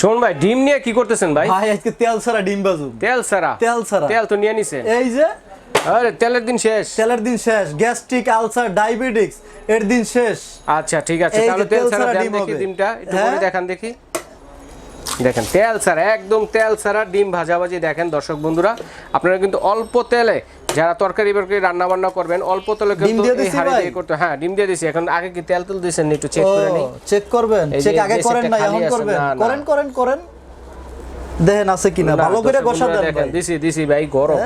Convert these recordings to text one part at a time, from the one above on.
শোন ভাই ডিম নিয়ে কি করতেছেন ভাই? ভাই আজকে তেল ছাড়া ডিম বাজু। তেল সারা তেল ছাড়া। তেল তো নিয়ে নিছেন এই যে আরে তেলের দিন শেষ। তেলের দিন শেষ। গ্যাস্ট্রিক আলসার ডায়াবেটিক্স এর দিন শেষ। আচ্ছা ঠিক আছে তাহলে তেল দেন ডিম দেখি ডিমটা। একটু হ্যাঁ? করে দেখান দেখি। দেখেন তেল সারা একদম তেল সারা ডিম ভাজাভাজি দেখেন দর্শক বন্ধুরা। আপনারা কিন্তু অল্প তেলে যারা তরকারি বরকারি রান্না বান্না করবেন অল্প তেলে ডিম কিন্তু দিয়ে এই ভাই? দিয়ে করতে হ্যাঁ ডিম দিয়ে দিছি। এখন আগে কি তেল তেল দিছেন একটু চেক করে নিই? চেক করবেন। চেক আগে করেন না এখন করবেন। করেন করেন করেন। দেখেন আছে কিনা। ভালো করে গোসা দেন দিছি দিছি ভাই গরম।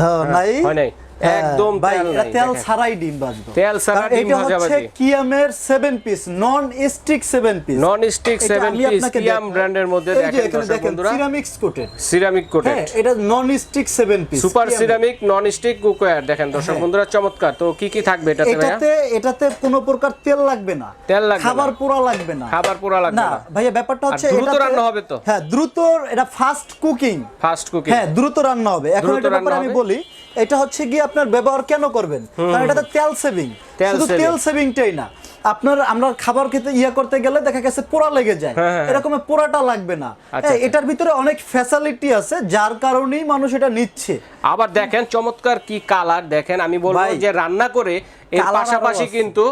হ্যাঁ, নাই? হয় নাই। একদম ভাই তেল। ছাড়াই ডিম বাজবে তেল ছাড়া ডিম এটা হচ্ছে কিয়ামের 7 piece non stick 7 piece non stick এটা সেভেন আমি পিস কিয়াম ব্র্যান্ডের মধ্যে দেখেন বন্ধুরা। সিরামিক্স কোটেড সিরামিক কোটেড হ্যাঁ এটা non stick 7 piece super ceramic non stick cookware দেখেন দর্শক হ্যাঁ। বন্ধুরা চমৎকার। তো কি কি থাকবে এটাতে ভাইয়া? এটাতে এটাতে কোনো প্রকার তেল লাগবে না। তেল লাগবে খাবার পোড়া লাগবে না। খাবার পোড়া লাগবে না ভাইয়া ব্যাপারটা হচ্ছে দ্রুত রান্না হবে তো? হ্যাঁ দ্রুত এটা ফাস্ট কুকিং ফাস্ট কুকিং হ্যাঁ দ্রুত রান্না হবে। এখন এটা ব্যাপারে আমি বলি এটা হচ্ছে গিয়ে আপনার ব্যবহার কেন করবেন? কারণ এটা তো তেল সেভিং শুধু তেল সেভিংটাই না। আপনার আমরা খাবার খেতে ইয়া করতে গেলে দেখা গেছে পোড়া লেগে যায়। হ্যাঁ, হ্যাঁ, এরকম পোড়াটা লাগবে না। আচ্ছা, এটার ভিতরে অনেক ফ্যাসিলিটি আছে যার কারণেই মানুষ এটা নিচ্ছে। আবার দেখেন চমৎকার কি কালার দেখেন আমি বলব যে রান্না করে এর পাশাপাশি কিন্তু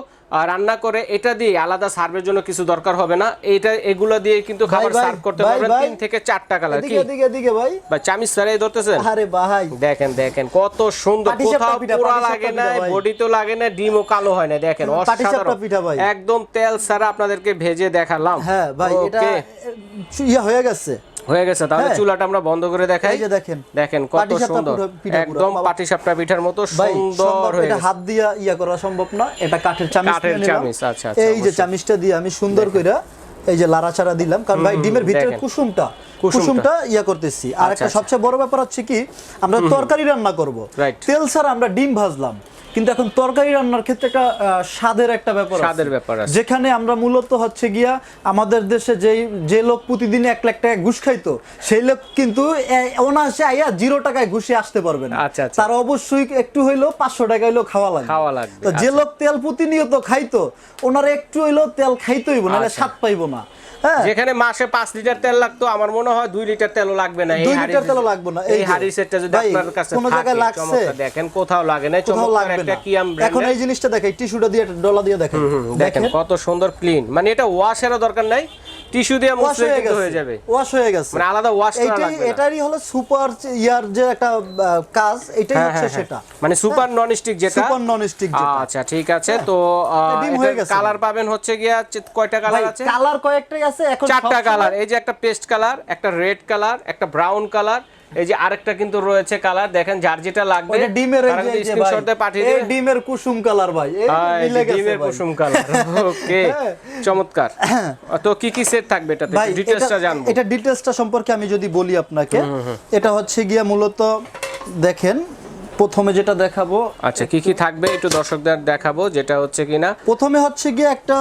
রান্না করে এটা দিয়ে আলাদা সার্ভের জন্য কিছু দরকার হবে না। এটা এগুলো দিয়ে কিন্তু খাবার সার্ভ করতে পারবেন তিন থেকে চারটা কালার কি? এদিকে এদিকে ভাই। বা চামিচ সারাই ধরতেছেন? আরে ভাই। দেখেন দেখেন কত সুন্দর কোথাও পোড়া লাগে না বডি তো লাগে না ডিমও কালো হয় না দেখেন অসাধারণ। পিঠা ভাই। একদম তেল ছাড়া আপনাদেরকে ভেজে দেখালাম। হ্যাঁ ভাই এটা ইয়া হয়ে গেছে। হয়ে গেছে তাহলে হ্যাঁ। চুলাটা আমরা বন্ধ করে দেখাই এই যে দেখেন দেখেন কত সুন্দর। একদম পাটিসাপটা পিঠার মতো সুন্দর হয়ে এটা হাত দিয়া ইয়া করা সম্ভব না এটা কাঠের চামিচ কাঠের চামিচ, আচ্ছা, আচ্ছা, এই যে। চামিচটা দিয়ে আমি সুন্দর কইরা এই যে লাড়াচাড়া দিলাম কারণ ভাই ডিমের ভিতরে কুসুমটা কুসুমটা। ইয়া করতেছি আর আচ্ছা, একটা আচ্ছা। সবচেয়ে বড় ব্যাপার হচ্ছে কি আমরা তরকারি রান্না করব. তেল ছাড়া আমরা ডিম ভাজলাম কিন্তু এখন তরকারি রান্নার ক্ষেত্রে একটা স্বাদের একটা ব্যাপার স্বাদের ব্যাপার যেখানে আমরা মূলত হচ্ছে গিয়া আমাদের দেশে যেই যে লোক প্রতিদিন এক লাখ টাকা ঘুষ খাইতো সেই লোক কিন্তু অনায়াসে আইয়া জিরো টাকায় ঘুষে আসতে পারবে না আচ্ছা, আচ্ছা। তার অবশ্যই একটু হইল পাঁচশো টাকা হইলেও খাওয়া লাগবে খাওয়া লাগবে, তো যে আচ্ছা। লোক তেল প্রতিনিয়ত খাইতো ওনারা একটু হইল তেল খাইতোই নাহলে আচ্ছা। স্বাদ পাইবো না যেখানে মাসে পাঁচ লিটার তেল লাগতো আমার মনে হয় দুই লিটার তেলও লাগবে না। দুই লিটার তেলও লাগবে না, এই। হাড়ি সেটটা যদি আপনার কাছে কোনো জায়গায় লাগছে? দেখেন কোথাও লাগে না চমৎকার একটা না। কিয়াম এখন এই জিনিসটা দেখে টিস্যুটা দিয়ে ডলা দিয়ে দেখেন। দেখেন কত সুন্দর ক্লিন মানে এটা ওয়াশেরও দরকার নাই টিস্যু দিয়ে মুছলে হয়ে কিন্তু হয়ে যাবে। ওয়াশ হয়ে গেছে। মানে আলাদা ওয়াশ করা লাগবে এটারই হলো সুপার ইয়ার যে একটা কাজ এটাই হ্যাঁ, হচ্ছে হ্যাঁ, সেটা। হ্যাঁ। মানে সুপার নন স্টিক যেটা? সুপার নন স্টিক যেটা। আচ্ছা ঠিক আছে। তো কালার পাবেন হচ্ছে গিয়া কয়টা কালার আছে? কালার কয়েকটাই আছে এখন চারটা কালার এই যে একটা পেস্ট কালার একটা রেড কালার একটা ব্রাউন কালার এই যে আরেকটা কিন্তু রয়েছে কালার দেখেন যার যেটা লাগবে ডিমের এই যে- স্ক্রিনশট পাঠিয়ে দিন ডিমের কুসুম কালার ভাই এই হ্যাঁ, ডিমের কুসুম কালার ওকে হ্যাঁ। চমৎকার তো কি কি সেট থাকবে এটাতে? ডিটেইলসটা জানব। এটা ডিটেইলসটা সম্পর্কে আমি যদি বলি আপনাকে এটা হচ্ছে গিয়া মূলত দেখেন প্রথমে যেটা দেখাবো আচ্ছা কি কি থাকবে একটু দর্শকদের দেখাবো যেটা হচ্ছে কিনা? প্রথমে হচ্ছে গিয়ে একটা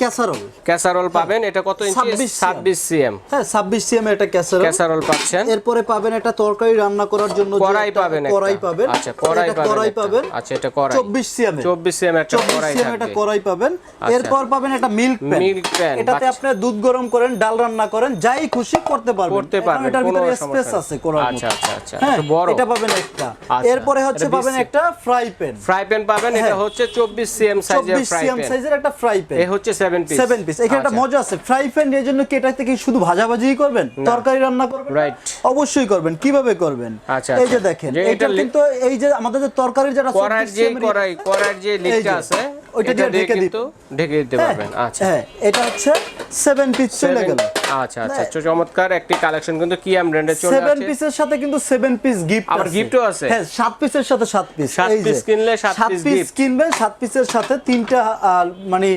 ক্যাসারোল। ক্যাসারোল পাবেন এটা কত ইঞ্চি? 26 26 সিএম। হ্যাঁ ছাব্বিশ সিএম এটা ক্যাসারোল। ক্যাসারোল পাচ্ছেন। এরপরে পাবেন একটা তরকারি রান্না করার জন্য কড়াই পাবেন কড়াই পাবেন। আচ্ছা কড়াই পাবেন কড়াই পাবেন। আচ্ছা এটা কড়াই। চব্বিশ সিএম 24 সিএম একটা কড়াই সিএম একটা কড়াই পাবেন। আচ্ছা। এরপর পাবেন একটা মিল্ক প্যান। Milk pan, এটাতে আপনি দুধ গরম করেন ডাল রান্না করেন যাই খুশি করতে পারবেন। করতে পারবেন, এটার ভিতরে স্পেস আছে করার আচ্ছা। আচ্ছা, আচ্ছা, হ্যাঁ বড়। এটা পাবেন একটা। আচ্ছা, এরপরে হচ্ছে পাবেন একটা ফ্রাই প্যান। ফ্রাই প্যান পাবেন এটা হ্যাঁ। হচ্ছে 24 সিএম সাইজের ফ্রাই সিএম সাইজের একটা ফ্রাই প্যান। এ হচ্ছে 7 পিস সেভেন পিস এখানে একটা মজা আছে। ফ্রাই প্যান এর জন্য কি এটা থেকে শুধু ভাজাভাজি করবেন? তরকারি রান্না করবেন? Right. অবশ্যই করবেন। কীভাবে করবেন? আচ্ছা, এই যে আচ্ছা। দেখেন এটা কিন্তু এই যে আমাদের যে তরকারির যেটা 24 যে cm কড়াই যে লিডটা আছে ওইটা দিয়ে ঢেকে। কিন্তু ঢেকে দিতে হ্যাঁ, পারবেন। আচ্ছা। হ্যাঁ এটা হচ্ছে সেভেন পিস চলে গেল। আচ্ছা আচ্ছা তো চমৎকার একটি কালেকশন কিন্তু কিয়াম চলে সেভেন আছে পিসের সাথে কিন্তু সেভেন পিস গিফট আবার gift-ও আছে? হ্যাঁ সাত পিসের সাথে সাত পিস সাত piece কিনলে সাত piece gift। কিনবেন সাত পিসের সাথে তিনটা মানে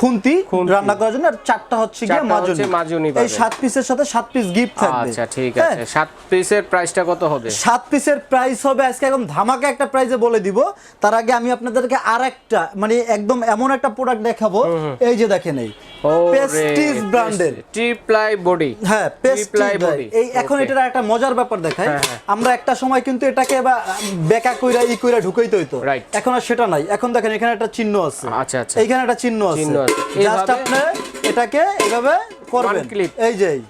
খুন্তি। রান্না করার জন্য আর চারটা হচ্ছে গিয়ে মাজনি মাজনি এই পাবেন। সাত পিসের সাথে সাত পিস গিফট থাকবে। আচ্ছা ঠিক আছে। সাত পিসের প্রাইসটা কত হবে? সাত পিসের প্রাইস হবে আজকে একদম ধামাকা একটা প্রাইসে বলে দিব। তার আগে আমি আপনাদেরকে আর একটা মানে একদম এমন একটা প্রোডাক্ট দেখাবো। এই যে দেখেন এই। পেস্টিজ ব্র্যান্ডের ট্রিপ্লাই বডি হ্যাঁ পেস্টিপ্লাই বডি এই এখন এটার একটা মজার ব্যাপার দেখাই। হ্যাঁ, হ্যাঁ। আমরা একটা সময় কিন্তু এটাকে বা বেকা কইরা ই কইরা ঢুকাইতে হইতো. এখন আর সেটা নাই। এখন দেখেন এখানে একটা চিহ্ন আছে। আচ্ছা, আচ্ছা। এখানে একটা চিহ্ন আছে। জাস্ট আপনি এটাকে এভাবে করবেন। এই যে।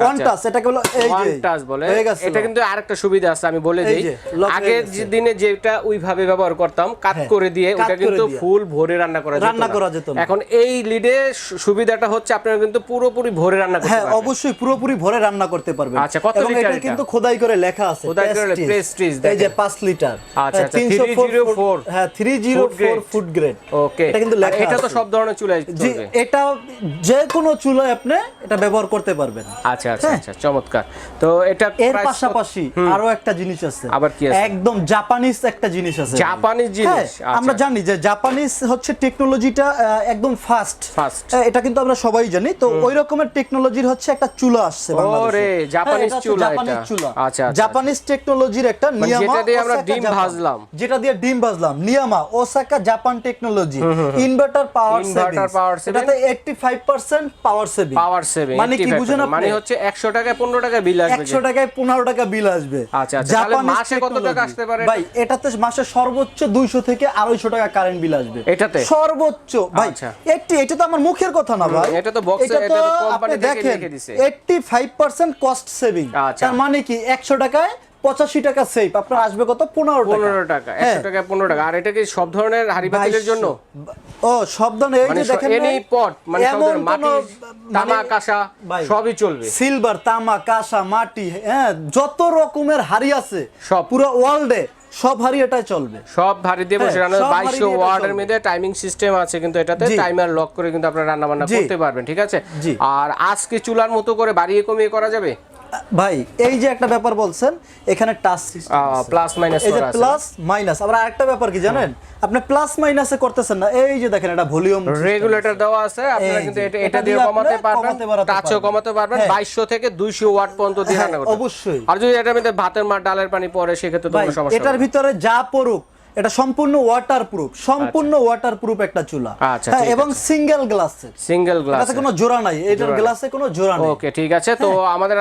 ওয়ান টাচ এটাকে বলো এই ওয়ান যে টাচ বলে। এটা কিন্তু আরেকটা সুবিধা আছে আমি বলে এই দিই। যে, lock হয়ে আগের দিনে যেটা ওইভাবে ব্যবহার করতাম কাট হ্যাঁ, করে দিয়ে ওটা কিন্তু ফুল ভরে রান্না করা যেত রান্না করা যেত এখন এই লিডে সুবিধাটা হচ্ছে আপনারা কিন্তু পুরোপুরি ভরে রান্না করতে হ্যাঁ অবশ্যই পুরোপুরি ভরে রান্না করতে পারবেন। আচ্ছা, কত লিটার এটা এটা? কিন্তু খোদাই করে লেখা আছে খোদাই করে Prestige। Prestige, এই যে 5 লিটার। আচ্ছা, আচ্ছা, 304 304 হ্যাঁ 304 Food grade। গ্রেড ওকে এটা কিন্তু লেখা এটা তো সব ধরনের চলবে। এটা যে কোনো চুলায় আপনি এটা ব্যবহার করতে পারবেন। আচ্ছা আচ্ছা হ্যাঁ। আচ্ছা চমৎকার। তো এটা এর পাশাপাশি আরও একটা জিনিস আছে। আবার কি আছে? একদম জাপানিজ একটা জিনিস আছে। জাপানিজ জিনিস? হ্যাঁ, আচ্ছা। আমরা জানি যে জাপানিজ হচ্ছে টেকনোলজিটা একদম ফাস্ট Fast। এটা কিন্তু আমরা সবাই জানি। তো ওই রকমের টেকনোলজির হচ্ছে একটা চুলা আসছে বাংলাদেশে। ওরে, জাপানিজ হ্যাঁ, চুলা জাপানিজ এটা। চুলা। আচ্ছা, আচ্ছা, জাপানিজ টেকনোলজির একটা মানে নিয়ামা যেটা দিয়ে আমরা ডিম ভাজলাম। যেটা দিয়ে ডিম ভাজলাম। নিয়ামা Osaka Japan technology inverter power Inverter power saving। এটাতে 85% পাওয়ার সেভিং পাওয়ার সেভিং মানে কি বুঝেন আপনি? মানে হচ্ছে 100 টাকায় 15 টাকা বিল আসবে একশো টাকায় পনেরো টাকা বিল আসবে আচ্ছা, আচ্ছা, তাহলে মাসে কত টাকা আসতে পারে ভাই এটাতে মাসে সর্বোচ্চ দুইশো থেকে আড়াইশো টাকা কারেন্ট বিল আসবে এটাতে? সর্বোচ্চ ভাই আচ্ছা। একটি এটা তো আমার মুখের কথা না ভাই এটা তো box এটা তো company দেখেন লিখে দিছে। Eighty five percent cost saving. তার মানে কি একশো টাকায় পঁচাশি টাকা সেভ আপনার আসবে কত? পনেরো টাকা। 15 টাকা হ্যাঁ। 100 টাকা 15 টাকা। আর এটা কি সব ধরনের হাড়ি পাতিলের জন্য? ও সব ধরনের এই মানে যে দেখেন এনি পট মানে মাটি তামা মানে- কাঁসা সবই চলবে। সিলভার তামা কাঁসা মাটি হ্যাঁ যত রকমের হাড়ি আছে সব। পুরো ওয়ার্ল্ডে সব হাড়ি এটাই চলবে। সব ভারী দিয়ে বসে হ্যাঁ, রান্না বাইশশো ওয়ার্ডের মধ্যে টাইমিং সিস্টেম আছে কিন্তু এটাতে। টাইমার লক করে কিন্তু আপনারা রান্না বান্না করতে পারবেন ঠিক আছে? আর আজকে চুলার মতো করে বাড়িয়ে কমিয়ে করা যাবে? ভাই এই যে একটা ব্যাপার বলছেন এখানে টাচ প্লাস মাইনাস এই যে প্লাস মাইনাস আবার আরেকটা ব্যাপার কি জানেন? আপনি প্লাস মাইনাসে করতেছেন না এই যে দেখেন এটা ভলিউম রেগুলেটর দেওয়া আছে আপনারা কিন্তু এটা এটা দিয়ে কমাতে পারবেন টাচও। কমাতে পারবেন হ্যাঁ। 2200 থেকে 200 ওয়াট পর্যন্ত দিয়ে হ্যাঁ, রান্না করতে অবশ্যই। আর যদি এটা মধ্যে ভাতের মার ডালের পানি পড়ে সেক্ষেত্রে তো কোনো সমস্যা এটার ভিতরে যা পড়ুক এটা সম্পূর্ণ ওয়াটার প্রুফ সম্পূর্ণ ওয়াটার প্রুফ একটা চুলা। আচ্ছা, হ্যাঁ, এবং সিঙ্গেল গ্লাসের সিঙ্গেল গ্লাস এটাতে কোনো জোড়া নাই এটার গ্লাসে কোনো জোড়া নেই। ওকে ঠিক আছে। তো আমাদের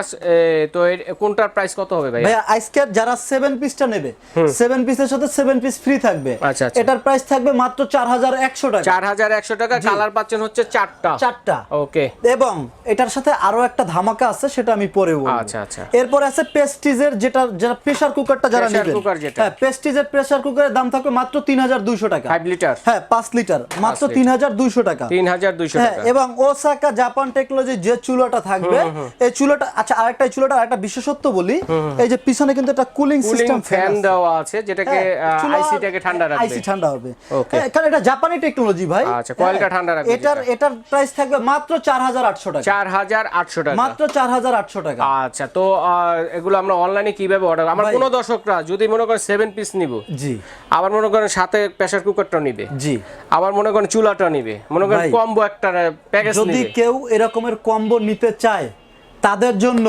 তো কোনটার প্রাইস কত হবে ভাই ভাইয়া আজকের যারা সেভেন পিসটা নেবে সেভেন পিসের সাথে সেভেন পিস ফ্রি থাকবে। আচ্ছা, আচ্ছা। এটার প্রাইস থাকবে মাত্র চার হাজার একশো টাকা। চার হাজার একশো টাকা কালার পাচ্ছেন হচ্ছে চারটা। চারটা। ওকে এবং এটার সাথে আরও একটা ধামাকা আছে সেটা আমি পরে বলব। আচ্ছা, আচ্ছা। এরপর আছে পেস্টিজের যেটা যারা প্রেসার কুকারটা যারা Pressure নেবেন। cooker যেটা। হ্যাঁ পেস্টিজের প্রেসার কুকারের দাম থাকবে মাত্র তিন হাজার দুইশো টাকা। ফাইভ লিটার হ্যাঁ পাঁচ লিটার মাত্র তিন হাজার দুইশো টাকা। তিন হাজার দুইশো হ্যাঁ টাকা। এবং ওসাকা জাপান টেকনোলজি যে চুলাটা থাকবে এই চুলাটা আচ্ছা আরেকটা চুলাটা আরেকটা বিশেষত্ব বলি এই যে পিছনে কিন্তু একটা কুলিং সিস্টেম ফ্যান দেওয়া আছে যেটাকে আইসিটাকে ঠান্ডা রাখবে। আইসি ঠান্ডা হবে. হ্যাঁ, কারণ এটা জাপানি টেকনোলজি ভাই। আচ্ছা, কয়েলটা হ্যাঁ, ঠান্ডা রাখবে এটার। এটার প্রাইস থাকবে মাত্র চার হাজার আটশো টাকা। চার হাজার আটশো টাকা। মাত্র চার হাজার আটশো টাকা। আচ্ছা তো এগুলো আমরা অনলাইনে কীভাবে অর্ডার আমার। কোনো দর্শকরা যদি মনে করে সেভেন পিস নিব জি। আবার মনে করেন সাথে প্রেসার কুকারটা নিবে। জি। আবার মনে করেন চুলাটা নিবে। মনে করেন কম্বো একটা প্যাকেজ যদি কেউ এরকমের কম্বো নিতে চায় তাদের জন্য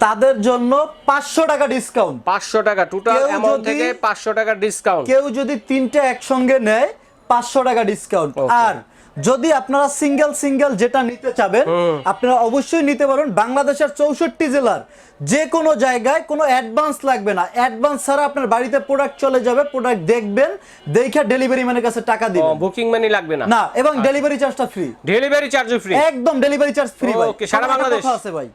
তাদের জন্য পাঁচশো টাকা ডিসকাউন্ট পাঁচশো টাকা টোটাল অ্যামাউন্ট থেকে পাঁচশো টাকা ডিসকাউন্ট কেউ যদি তিনটে একসঙ্গে নেয় পাঁচশো টাকা ডিসকাউন্ট আর যদি আপনারা সিঙ্গেল সিঙ্গেল যেটা নিতে চাবেন আপনারা অবশ্যই নিতে পারেন বাংলাদেশের চৌষট্টি জেলার। যে কোনো জায়গায় কোনো অ্যাডভান্স লাগবে না। অ্যাডভান্স ছাড়া আপনার বাড়িতে প্রোডাক্ট চলে যাবে প্রোডাক্ট দেখবেন দেখে ডেলিভারি ম্যানের কাছে টাকা দিবেন। বুকিং মানি লাগবে না? না এবং ডেলিভারি চার্জটা ফ্রি ডেলিভারি চার্জ ফ্রি একদম ডেলিভারি চার্জ ফ্রি ভাই। Okay, সারা বাংলাদেশ? আছে ভাই।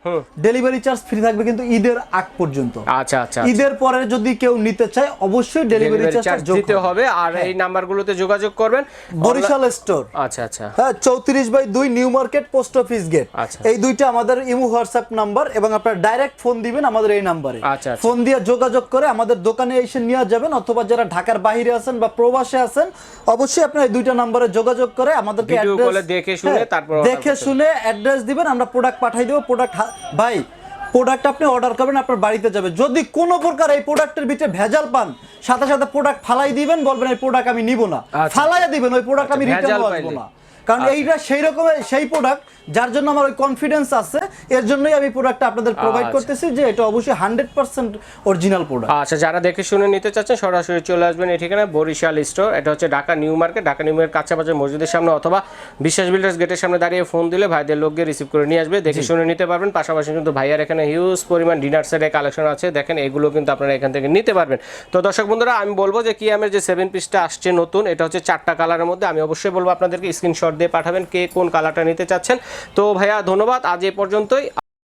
ডেলিভারি চার্জ ফ্রি থাকবে কিন্তু ঈদের আগ পর্যন্ত। আচ্ছা আচ্ছা ঈদের পরে যদি কেউ নিতে চায় অবশ্যই ডেলিভারি চার্জ দিতে হবে। আর এই নাম্বারগুলোতে যোগাযোগ করবেন। বরিশাল স্টোর আচ্ছা আচ্ছা হ্যাঁ চৌত্রিশ বাই দুই new market post office gate আচ্ছা। এই দুইটা আমাদের ইমো হোয়াটসঅ্যাপ নাম্বার এবং আপনার ডাইরেক্ট ফোন দিবেন আমাদের এই নাম্বারে আচ্ছা, আচ্ছা। ফোন দিয়ে যোগাযোগ করে আমাদের দোকানে এসে নিয়ে যাবেন অথবা যারা ঢাকার বাইরে আছেন বা প্রবাসে আছেন অবশ্যই আপনার এই দুইটা নাম্বারে যোগাযোগ করে আমাদেরকে দেখে শুনে হ্যাঁ, তারপর দেখে শুনে অ্যাড্রেস দিবেন আমরা প্রোডাক্ট পাঠাই দেবো প্রোডাক্ট ভাই প্রোডাক্ট আপনি অর্ডার করবেন আপনার বাড়িতে যাবে যদি কোনো প্রকার এই প্রোডাক্টের ভিতরে ভেজাল পান সাথে সাথে প্রোডাক্ট ফালাই দিবেন বলবেন এই প্রোডাক্ট আমি নিব না আচ্ছা। ফালাইয়া দিবেন ওই প্রোডাক্ট আমি আচ্ছা, রিটার্ন পাইলে। না কারণ আচ্ছা। এইটা সেই রকমের সেই প্রোডাক্ট যার জন্য আমার ওই কনফিডেন্স আছে এর জন্যই আমি প্রোডাক্টটা আপনাদের প্রোভাইড আচ্ছা। করতেছি যে এটা অবশ্যই হান্ড্রেড পার্সেন্ট অরিজিনাল প্রোডাক্ট আচ্ছা যারা দেখে শুনে নিতে চাচ্ছেন সরাসরি চলে আসবেন এই ঠিকানায় বরিশাল স্টোর এটা হচ্ছে Dhaka new market Dhaka new market Kachabazar মসজিদের সামনে অথবা বিশ্বাস বিল্ডার্স গেটের সামনে দাঁড়িয়ে ফোন দিলে ভাইদের লোককে রিসিভ করে নিয়ে আসবে। দেখে শুনে নিতে পারবেন। পাশাপাশি কিন্তু ভাইয়ার এখানে হিউজ পরিমাণ ডিনার সেটের কালেকশন আছে। দেখেন এগুলো কিন্তু আপনারা এখান থেকে নিতে পারবেন। তো দর্শক বন্ধুরা আমি বলব যে কিয়ামের যে সেভেন পিসটা আসছে নতুন এটা হচ্ছে চারটা কালারের মধ্যে। আমি অবশ্যই বলব আপনাদেরকে স্ক্রিনশট দিয়ে পাঠাবেন কে কোন কালারটা নিতে চাচ্ছেন। তো ভাইয়া ধন্যবাদ। আজ এ পর্যন্তই।